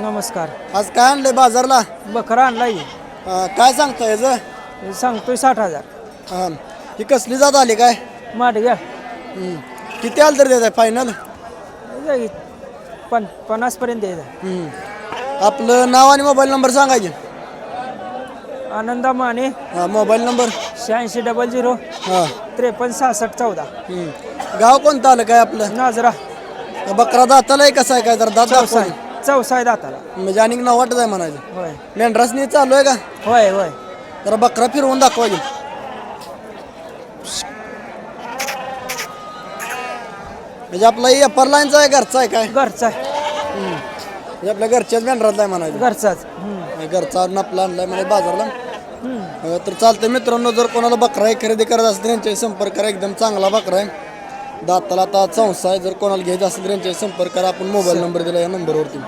नमस्कार. आज काय आणलंय बाजारला? बकरा आणलाय. अं, काय सांगता याचं सांगतोय साठ हजार. अं, ही कसली जात आली काय? माठ घ्या हं. किती आलं तर देत आहे फायनल जाई. पन पन्नासपर्यंत द्यायचा आपलं नाव आणि मोबाईल नंबर सांगायचे आनंदा माने. हा मोबाईल नंबर. शहाऐंशी डबल झिरो. हां. त्रेपन्न सहासष्ट चौदा. हं. गाव कोणतं आलं काय आपलं? नाजरा. बकरा दाताला आहे कसं आहे? काय तर दात चौसाय दाखवा चौसाय दाताला. म्हणजे आणि नाव वाटत आहे म्हणायचं. होय. मेंढरासनी चालू आहे का? होय होय. जरा बकरा फिरवून दाखवायचे म्हणजे आपला एपर लाईनचा आहे घरचा आहे काय? घरचा आहे. म्हणजे आपल्या घरच्याच मेंढरातला आहे म्हणायचं. घरचाच. हम्म. आणि घरचा आपला आणलाय म्हणजे बाजारला. हम्म. अं, तर चालतंय मित्रांनो जर कोणाला बकरा आहे खरेदी करत असेल तर यांच्याशी संपर्क करा. एकदम चांगला बकरा आहे. दाताला आता चौसा आहे. जर कोणाला घ्यायचं असेल तर यांच्याशी संपर्क करा. आपण मोबाईल नंबर दिला या नंबरवरती